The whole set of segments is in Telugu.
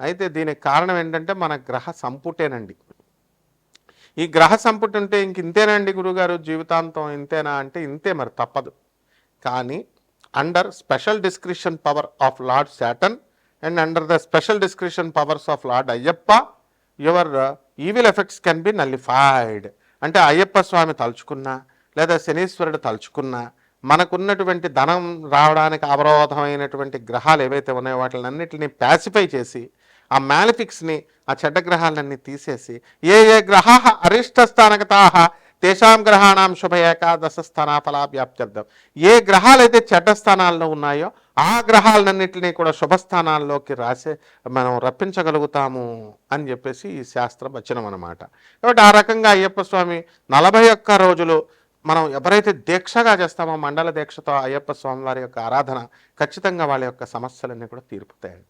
అయితే దీనికి కారణం ఏంటంటే మన గ్రహ సంపుటేనండి. ఈ గ్రహ సంపుటి ఉంటే ఇంక ఇంతేనండి గురుగారు? జీవితాంతం ఇంతేనా అంటే ఇంతే మరి తప్పదు. కానీ under special description power of lord Satan and under the special description powers of lord Ayyappa your evil effects can be nullified అంటే అయ్యప్ప స్వామి తలుచుకున్నా లేదా శనీశ్వరుడు తలుచుకున్నా మనకున్నటువంటి ధనం రావడానికి అవరోధమైనటువంటి గ్రహాలు ఏవైతే ఉన్నాయో వాటిని అన్నింటినీ ప్యాసిఫై చేసి ఆ మ్యాలిఫిక్స్ని ఆ చెడ్డ గ్రహాలన్నీ తీసేసి ఏ ఏ గ్రహా అరిష్ట స్థానగతా తేషాం గ్రహాణం శుభ ఏకాదశ స్థానాఫలా వ్యాప్త్యర్థం. ఏ గ్రహాలైతే చెడ్డ స్థానాల్లో ఉన్నాయో ఆ గ్రహాలన్నింటినీ కూడా శుభస్థానాల్లోకి రాసే మనం రప్పించగలుగుతాము అని చెప్పేసి ఈ శాస్త్రం వచనం అనమాట కాబట్టి ఆ రకంగా అయ్యప్ప స్వామి నలభై ఒక్క రోజులు మనం ఎవరైతే దీక్షగా చేస్తామో మండల దీక్షతో అయ్యప్ప స్వామి వారి యొక్క ఆరాధన ఖచ్చితంగా వాళ్ళ యొక్క సమస్యలన్నీ కూడా తీర్పుతాయండి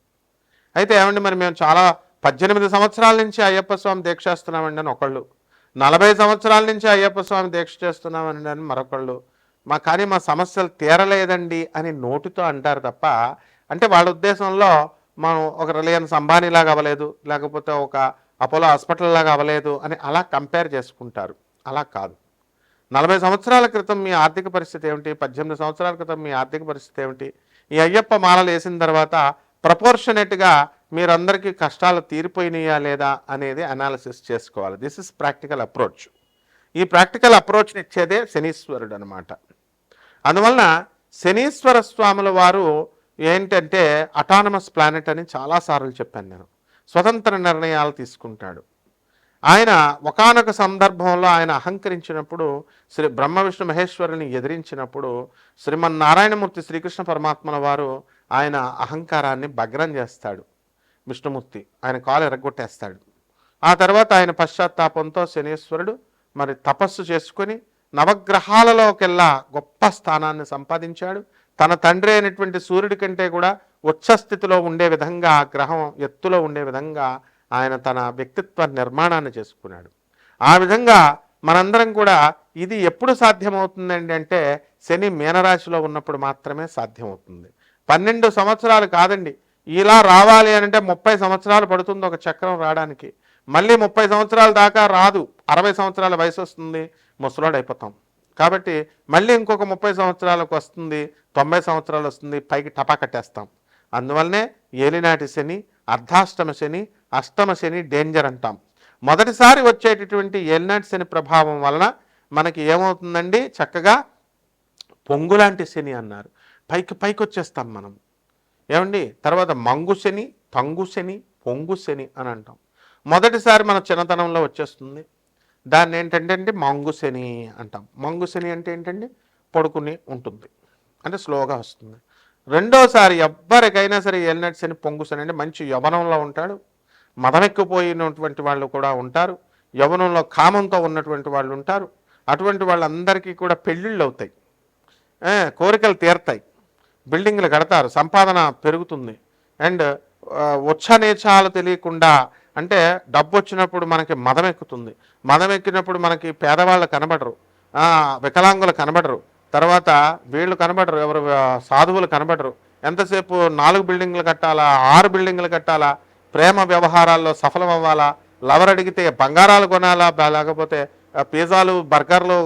అయితే ఏమండి మరి మేము చాలా పద్దెనిమిది సంవత్సరాల నుంచి అయ్యప్ప స్వామి దీక్ష చేస్తున్నామండి అని ఒకళ్ళు. నలభై సంవత్సరాల నుంచి అయ్యప్ప స్వామి దీక్ష చేస్తున్నామండి అని మరొకళ్ళు. మా కానీ మా సమస్యలు తీరలేదండి అని నోటితో అంటారు తప్ప అంటే వాళ్ళ ఉద్దేశంలో మనం ఒక రిలయన్స్ అంబానీలాగా అవ్వలేదు లేకపోతే ఒక అపోలో హాస్పిటల్ లాగా అవ్వలేదు అని అలా కంపేర్ చేసుకుంటారు. అలా కాదు. నలభై సంవత్సరాల క్రితం మీ ఆర్థిక పరిస్థితి ఏమిటి? పద్దెనిమిది సంవత్సరాల క్రితం మీ ఆర్థిక పరిస్థితి ఏమిటి? ఈ అయ్యప్ప మాలలు వేసిన తర్వాత ప్రపోర్షనేట్గా మీరందరికీ కష్టాలు తీరిపోయినాయా లేదా అనేది అనాలిసిస్ చేసుకోవాలి. దిస్ ఇస్ ప్రాక్టికల్ అప్రోచ్ ఈ ప్రాక్టికల్ అప్రోచ్ని ఇచ్చేదే శనీశ్వరుడు అనమాట అందువలన శనీశ్వర స్వాముల వారు ఏంటంటే అటానమస్ ప్లానెట్ అని చాలాసార్లు చెప్పాను నేను. స్వతంత్ర నిర్ణయాలు తీసుకుంటాడు. ఆయన ఒకానొక సందర్భంలో ఆయన అహంకరించినప్పుడు శ్రీ బ్రహ్మ విష్ణు మహేశ్వరుని ఎదిరించినప్పుడు శ్రీమన్నారాయణమూర్తి శ్రీకృష్ణ పరమాత్మల వారు ఆయన అహంకారాన్ని భగ్నం చేస్తాడు విష్ణుమూర్తి. ఆయన కాలు ఎరగొట్టేస్తాడు. ఆ తర్వాత ఆయన పశ్చాత్తాపంతో శనీశ్వరుడు మరి తపస్సు చేసుకొని నవగ్రహాలలోకెల్లా గొప్ప స్థానాన్ని సంపాదించాడు. తన తండ్రి అయినటువంటి సూర్యుడి కంటే కూడా ఉచ్చస్థితిలో ఉండే విధంగా ఆ గ్రహం ఎత్తులో ఉండే విధంగా ఆయన తన వ్యక్తిత్వ నిర్మాణాన్ని చేసుకున్నాడు. ఆ విధంగా మనందరం కూడా ఇది ఎప్పుడు సాధ్యమవుతుందండి అంటే శని మీనరాశిలో ఉన్నప్పుడు మాత్రమే సాధ్యమవుతుంది. పన్నెండు సంవత్సరాలు కాదండి. ఇలా రావాలి అంటే ముప్పై సంవత్సరాలు పడుతుంది ఒక చక్రం రావడానికి. మళ్ళీ ముప్పై సంవత్సరాల దాకా రాదు. అరవై సంవత్సరాల వయసు వస్తుంది ముసలాడు అయిపోతాం. కాబట్టి మళ్ళీ ఇంకొక ముప్పై సంవత్సరాలకు వస్తుంది తొంభై సంవత్సరాలు వస్తుంది పైకి టపా కట్టేస్తాం. అందువల్లనే ఏలినాటి శని అర్ధాష్టమ శని అష్టమ శని డేంజర్ అంటాం. మొదటిసారి వచ్చేటటువంటి ఏలినాటి శని ప్రభావం వలన మనకి ఏమవుతుందండి? చక్కగా పొంగులాంటి శని అన్నారు. పైకి పైకి వచ్చేస్తాం మనం. ఏమండి? తర్వాత మంగు శని తంగు శని పొంగు శని అని అంటాం. మొదటిసారి మన చిన్నతనంలో వచ్చేస్తుంది. దాన్ని ఏంటంటే అండి? మంగు శని అంటాం. మంగు శని అంటే ఏంటండి? పడుకుని ఉంటుంది. అంటే స్లోగా వస్తుంది. రెండోసారి ఎవ్వరికైనా సరే ఏలినట్టు శని పొంగు శని అంటే మంచి యవనంలో ఉంటాడు. మదమెక్కిపోయినటువంటి వాళ్ళు కూడా ఉంటారు. యవనంలో కామంతో ఉన్నటువంటి వాళ్ళు ఉంటారు. అటువంటి వాళ్ళందరికీ కూడా పెళ్ళిళ్ళు అవుతాయి కోరికలు తీరతాయి. బిల్డింగ్లు కడతారు సంపాదన పెరుగుతుంది. అండ్ ఉచ్చనేచాలు తెలియకుండా అంటే డబ్బు వచ్చినప్పుడు మనకి మదం ఎక్కుతుంది. మదం ఎక్కినప్పుడు మనకి పేదవాళ్ళు కనబడరు. వికలాంగులు కనబడరు. తర్వాత వీళ్ళు కనబడరు ఎవరు సాధువులు కనబడరు. ఎంతసేపు నాలుగు బిల్డింగ్లు కట్టాలా ఆరు బిల్డింగ్లు కట్టాలా ప్రేమ వ్యవహారాల్లో సఫలం అవ్వాలా లవర్ అడిగితే బంగారాలు కొనాలా లేకపోతే పిజ్జాలు బర్గర్లు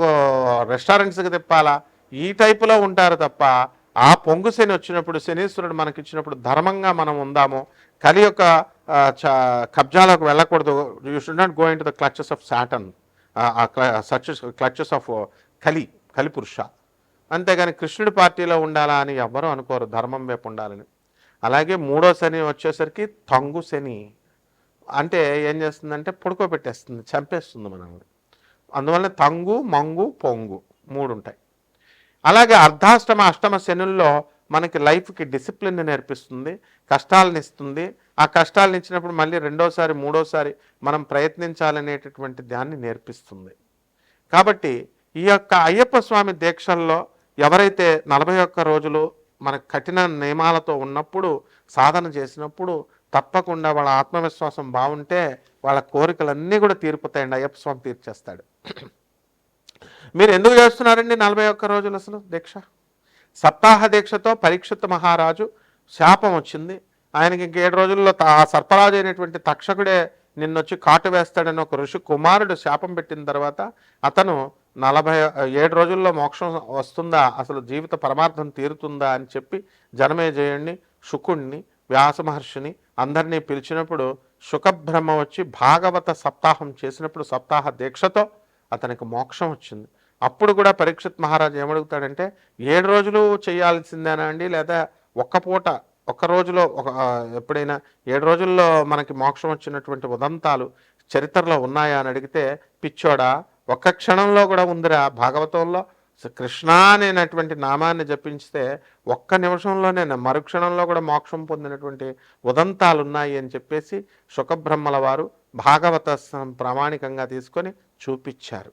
రెస్టారెంట్స్కి తిప్పాలా ఈ టైపులో ఉంటారు తప్ప ఆ పొంగు శని వచ్చినప్పుడు శనీశ్వరుడు మనకి ఇచ్చినప్పుడు ధర్మంగా మనం ఉందాము. కలి యొక్క చ- కబ్జాలకు వెళ్ళకూడదు. You should not go into the clutches of Satan such clutches of Kali Kali Purusha అంతేగాని కృష్ణుడి పార్టీలో ఉండాలా అని ఎవ్వరూ అనుకోరు. ధర్మం వైపు ఉండాలని. అలాగే మూడో శని వచ్చేసరికి తంగు శని. అంటే ఏం చేస్తుందంటే పడుకోబెట్టేస్తుంది చంపేస్తుంది మనల్ని. అందువల్ల తంగు మంగు పొంగు మూడు ఉంటాయి. అలాగే అర్ధాష్టమ అష్టమ శనుల్లో మనకి లైఫ్కి డిసిప్లిన్ నేర్పిస్తుంది కష్టాలను ఇస్తుంది. ఆ కష్టాలను ఇచ్చినప్పుడు మళ్ళీ రెండోసారి మూడోసారి మనం ప్రయత్నించాలనేటటువంటి దాన్ని నేర్పిస్తుంది. కాబట్టి ఈ యొక్క అయ్యప్ప స్వామి దీక్షల్లో ఎవరైతే నలభై ఒక్క రోజులు మన కఠిన నియమాలతో ఉన్నప్పుడు సాధన చేసినప్పుడు తప్పకుండా వాళ్ళ ఆత్మవిశ్వాసం బాగుంటే వాళ్ళ కోరికలన్నీ కూడా తీరిపోతాయండి అయ్యప్ప స్వామి తీర్చేస్తాడు. మీరు ఎందుకు చేస్తున్నారండి నలభై ఒక్క రోజులు అసలు దీక్ష? సప్తాహ దీక్షతో పరీక్షిత మహారాజు శాపం వచ్చింది. ఆయనకి ఇంకేడు రోజుల్లో త- ఆ సర్పరాజు అయినటువంటి తక్షకుడే నిన్నొచ్చి కాటు వేస్తాడని ఒక ఋషి కుమారుడు శాపం పెట్టిన తర్వాత అతను నలభై ఏడు రోజుల్లో మోక్షం వస్తుందా అసలు జీవిత పరమార్థం తీరుతుందా అని చెప్పి జనమేజయుణ్ణి శుకుణ్ణి వ్యాస మహర్షిని అందరినీ పిలిచినప్పుడు శుకబ్రహ్మ వచ్చి భాగవత సప్తాహం చేసినప్పుడు సప్తాహ దీక్షతో అతనికి మోక్షం వచ్చింది. అప్పుడు కూడా పరీక్షిత్ మహారాజు ఏమడుగుతాడంటే ఏడు రోజులు చేయాల్సిందేనా అండి? లేదా ఒక్క పూట ఒక్క రోజులో ఒక ఎప్పుడైనా ఏడు రోజుల్లో మనకి మోక్షం వచ్చినటువంటి ఉదంతాలు చరిత్రలో ఉన్నాయా అని అడిగితే పిచ్చోడా ఒక్క క్షణంలో కూడా ఉందిరా భాగవతంలో. కృష్ణ అనేటువంటి నామాన్ని జపించితే ఒక్క నిమిషంలోనే మరుక్షణంలో కూడా మోక్షం పొందినటువంటి ఉదంతాలు ఉన్నాయి అని చెప్పేసి సుఖబ్రహ్మల వారు భాగవత ప్రామాణికంగా తీసుకొని చూపించారు.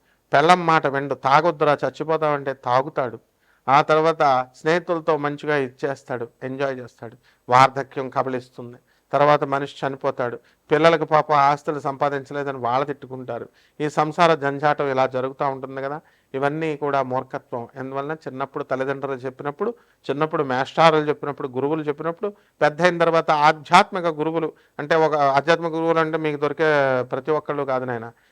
పెళ్ళం మాట వెండు తాగొద్దురా చచ్చిపోతామంటే తాగుతాడు. ఆ తర్వాత స్నేహితులతో మంచిగా ఇచ్చేస్తాడు ఎంజాయ్ చేస్తాడు. వార్ధక్యం కబలిస్తుంది తర్వాత మనిషి చనిపోతాడు. పిల్లలకు పాప ఆస్తులు సంపాదించలేదని వాళ్ళ తిట్టుకుంటారు. ఈ సంసార జంజాటం ఇలా జరుగుతూ ఉంటుంది కదా. ఇవన్నీ కూడా మూర్ఖత్వం. ఎందువలన చిన్నప్పుడు తల్లిదండ్రులు చెప్పినప్పుడు చిన్నప్పుడు మేస్టారులు చెప్పినప్పుడు గురువులు చెప్పినప్పుడు పెద్ద అయిన తర్వాత ఆధ్యాత్మిక గురువులు అంటే ఒక ఆధ్యాత్మిక గురువులు అంటే మీకు దొరికే ప్రతి ఒక్కళ్ళు కాదు నాయన.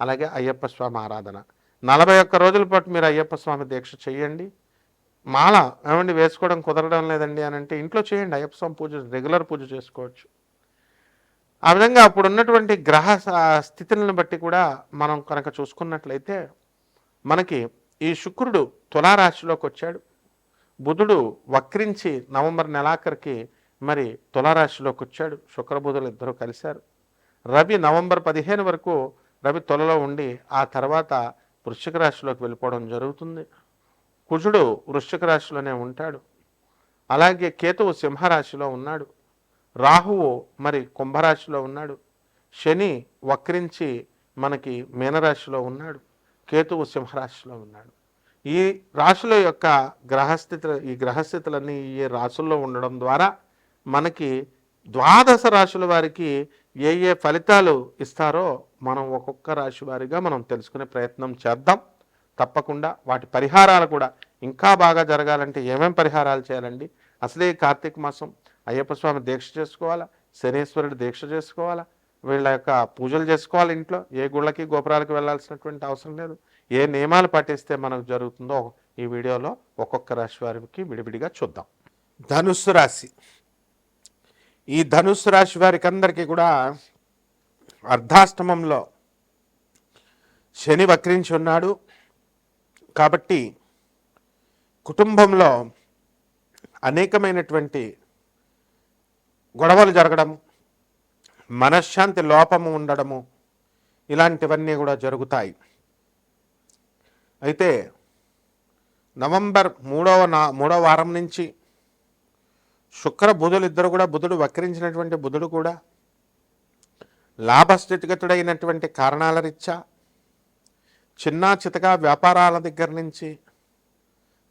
అలాగే అయ్యప్ప స్వామి ఆరాధన. నలభై ఒక్క రోజుల పాటు మీరు అయ్యప్ప స్వామి దీక్ష చేయండి. మాల ఏమండి వేసుకోవడం కుదరడం లేదండి అని అంటే ఇంట్లో చేయండి అయ్యప్ప స్వామి పూజ రెగ్యులర్ పూజ చేసుకోవచ్చు. ఆ విధంగా అప్పుడు ఉన్నటువంటి గ్రహ స్థితులను బట్టి కూడా మనం కనుక చూసుకున్నట్లయితే మనకి ఈ శుక్రుడు తులారాశిలోకి వచ్చాడు. బుధుడు వక్రించి నవంబర్ నెలాఖరికి మరి తులారాశిలోకి వచ్చాడు. శుక్రబుధులు ఇద్దరు కలిశారు. రవి నవంబర్ పదిహేను వరకు రవి తొలలో ఉండి ఆ తర్వాత వృశ్చిక రాశిలోకి వెళ్ళిపోవడం జరుగుతుంది. కుజుడు వృశ్చిక రాశిలోనే ఉంటాడు. అలాగే కేతువు సింహరాశిలో ఉన్నాడు. రాహువు మరి కుంభరాశిలో ఉన్నాడు. శని వక్రించి మనకి మీనరాశిలో ఉన్నాడు. కేతువు సింహరాశిలో ఉన్నాడు. ఈ రాశుల యొక్క గ్రహస్థితులు ఈ గ్రహస్థితులన్నీ ఈ రాశుల్లో ఉండడం ద్వారా మనకి ద్వాదశ రాశుల వారికి ఏ ఏ ఫలితాలు ఇస్తారో మనం ఒక్కొక్క రాశి వారిగా మనం తెలుసుకునే ప్రయత్నం చేద్దాం. తప్పకుండా వాటి పరిహారాలు కూడా ఇంకా బాగా జరగాలంటే ఏమేమి పరిహారాలు చేయాలండి? అసలే కార్తీక మాసం అయ్యప్ప స్వామి దీక్ష చేసుకోవాలా? శనీశ్వరుడు దీక్ష చేసుకోవాలా? వీళ్ళ యొక్క పూజలు చేసుకోవాలి ఇంట్లో? ఏ గుళ్ళకి గోపురాలకి వెళ్ళాల్సినటువంటి అవసరం లేదు. ఏ నియమాలు పాటిస్తే మనకు జరుగుతుందో ఈ వీడియోలో ఒక్కొక్క రాశి వారికి విడివిడిగా చూద్దాం. ధనుస్సు రాశి. ఈ ధనుస్సు రాశి వారికి అందరికీ కూడా అర్ధాష్టమంలో శని వక్రించి ఉన్నాడు. కాబట్టి కుటుంబంలో అనేకమైనటువంటి గొడవలు జరగడం మనశ్శాంతి లోపము ఉండడము ఇలాంటివన్నీ కూడా జరుగుతాయి. అయితే నవంబర్ మూడవ నా మూడవ వారం నుంచి శుక్ర బుధులు ఇద్దరు కూడా బుధుడు వక్రించినటువంటి బుధుడు కూడా లాభస్థితిగతుడైనటువంటి కారణాల రీత్యా చిన్న చితగా వ్యాపారాల దగ్గర నుంచి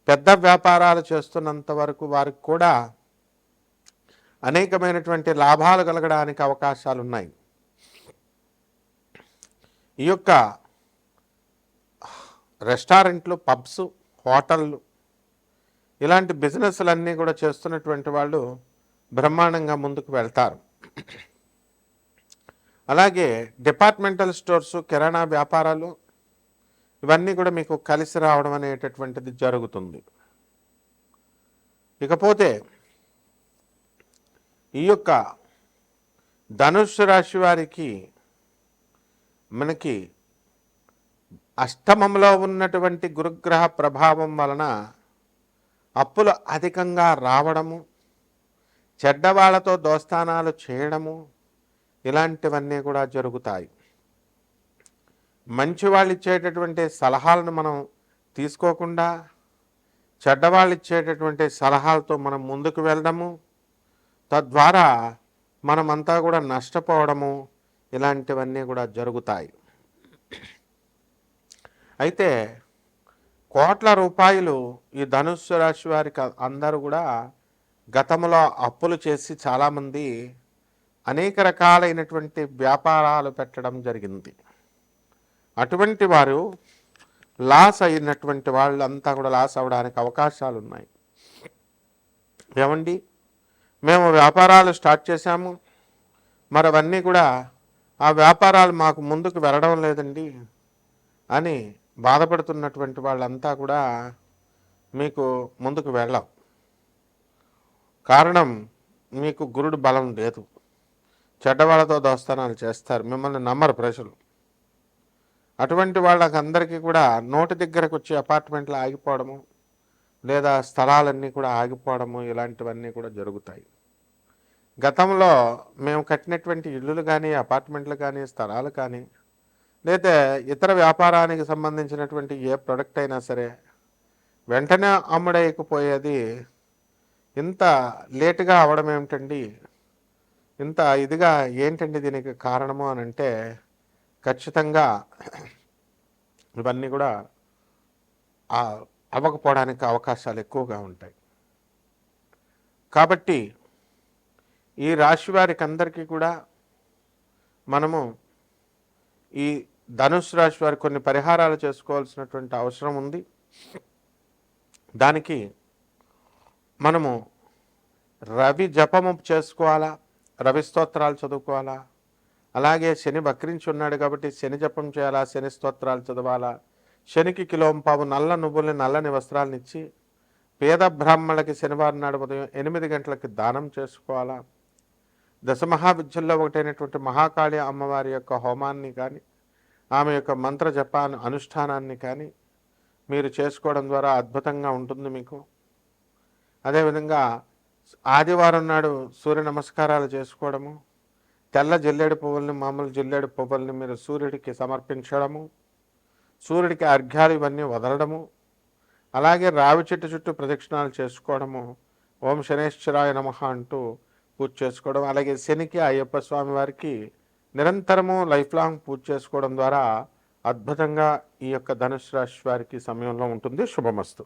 పెద్ద వ్యాపారాలు చేస్తున్నంత వరకు వారికి కూడా అనేకమైనటువంటి లాభాలు కలగడానికి అవకాశాలు ఉన్నాయి ఈ యొక్క రెస్టారెంట్లు పబ్స్ హోటళ్ళు ఇలాంటి బిజినెస్లన్నీ కూడా చేస్తున్నటువంటి వాళ్ళు బ్రహ్మాండంగా ముందుకు వెళ్తారు. అలాగే డిపార్ట్మెంటల్ స్టోర్స్ కిరాణా వ్యాపారాలు ఇవన్నీ కూడా మీకు కలిసి రావడం అనేటటువంటిది జరుగుతుంది. ఇకపోతే ఈ యొక్క ధనుస్సు రాశి వారికి మనకి అష్టమంలో ఉన్నటువంటి గురుగ్రహ ప్రభావం వలన అప్పులు అధికంగా రావడము చెడ్డవాళ్ళతో దోస్తానాలు చేయడము ఇలాంటివన్నీ కూడా జరుగుతాయి. మంచి వాళ్ళు ఇచ్చేటటువంటి సలహాలను మనం తీసుకోకుండా చెడ్డవాళ్ళు ఇచ్చేటటువంటి సలహాలతో మనం ముందుకు వెళ్ళడము తద్వారా మనమంతా కూడా నష్టపోవడము ఇలాంటివన్నీ కూడా జరుగుతాయి. అయితే కోట్ల రూపాయలు ఈ ధనుస్సు రాశి వారికి అందరూ కూడా గతంలో అప్పులు చేసి చాలామంది అనేక రకాలైనటువంటి వ్యాపారాలు పెట్టడం జరిగింది. అటువంటి వారు లాస్ అయినటువంటి వాళ్ళంతా కూడా లాస్ అవ్వడానికి అవకాశాలు ఉన్నాయి ఏమండి? మేము వ్యాపారాలు స్టార్ట్ చేశాము. మరి అవన్నీ కూడా ఆ వ్యాపారాలు మాకు ముందుకు వెళ్ళడం లేదండి అని బాధపడుతున్నటువంటి వాళ్ళంతా కూడా మీకు ముందుకు వెళ్ళాం. కారణం మీకు గురుడు బలం లేదు. చెడ్డవాళ్ళతో దోస్తానాలు చేస్తారు. మిమ్మల్ని నమ్మరు ప్రజలు. అటువంటి వాళ్ళకందరికీ కూడా నోటి దగ్గరకు వచ్చి అపార్ట్మెంట్లు ఆగిపోవడము లేదా స్థలాలన్నీ కూడా ఆగిపోవడము ఇలాంటివన్నీ కూడా జరుగుతాయి. గతంలో మేము కట్టినటువంటి ఇల్లులు కానీ అపార్ట్మెంట్లు కానీ స్థలాలు కానీ లేదా ఇతర వ్యాపారానికి సంబంధించినటువంటి ఏ ప్రొడక్ట్ అయినా సరే వెంటనే అమ్ముడైకపోయేది ఇంత లేటుగా అవడం ఏమిటండి? ఇంత ఇదిగా ఏంటండి దీనికి కారణము అని అంటే ఖచ్చితంగా ఇవన్నీ కూడా అవ్వకపోవడానికి అవకాశాలు ఎక్కువగా ఉంటాయి. కాబట్టి ఈ రాశి వారికి అందరికీ కూడా మనము ఈ ధనుసు రాశి వారి కొన్ని పరిహారాలు చేసుకోవాల్సినటువంటి అవసరం ఉంది. దానికి మనము రవి జపము చేసుకోవాలా? రవి స్తోత్రాలు చదువుకోవాలా? అలాగే శని వక్రించి ఉన్నాడు కాబట్టి శని జపం చేయాలా? శని స్తోత్రాలు చదవాలా? శనికి కిలోంపావు నల్ల నువ్వుల్ని నల్లని వస్త్రాలను ఇచ్చి పేద బ్రాహ్మణులకి శనివారం నాడు ఉదయం ఎనిమిది గంటలకి దానం చేసుకోవాలా? దశమహావిద్యుల్లో ఒకటైనటువంటి మహాకాళి అమ్మవారి యొక్క హోమాన్ని కానీ ఆమె యొక్క మంత్ర జపాన్ అనుష్ఠానాన్ని కానీ మీరు చేసుకోవడం ద్వారా అద్భుతంగా ఉంటుంది మీకు. అదేవిధంగా ఆదివారం నాడు సూర్య నమస్కారాలు చేసుకోవడము తెల్ల జిల్లేడు పువ్వుల్ని మామూలు జల్లేడు పువ్వుల్ని మీరు సూర్యుడికి సమర్పించడము సూర్యుడికి అర్ఘ్యాలు ఇవన్నీ వదలడము అలాగే రావి చెట్టు చుట్టూ ప్రదక్షిణాలు చేసుకోవడము ఓం శనేశ్వరాయ నమ అంటూ పూజ చేసుకోవడం అలాగే శనికి అయ్యప్ప స్వామి వారికి నిరంతరము లైఫ్ లాంగ్ పూజ చేసుకోవడం ద్వారా అద్భుతంగా ఈ యొక్క ధనుసు రాశి వారికి సమయంలో ఉంటుంది. శుభమస్తు.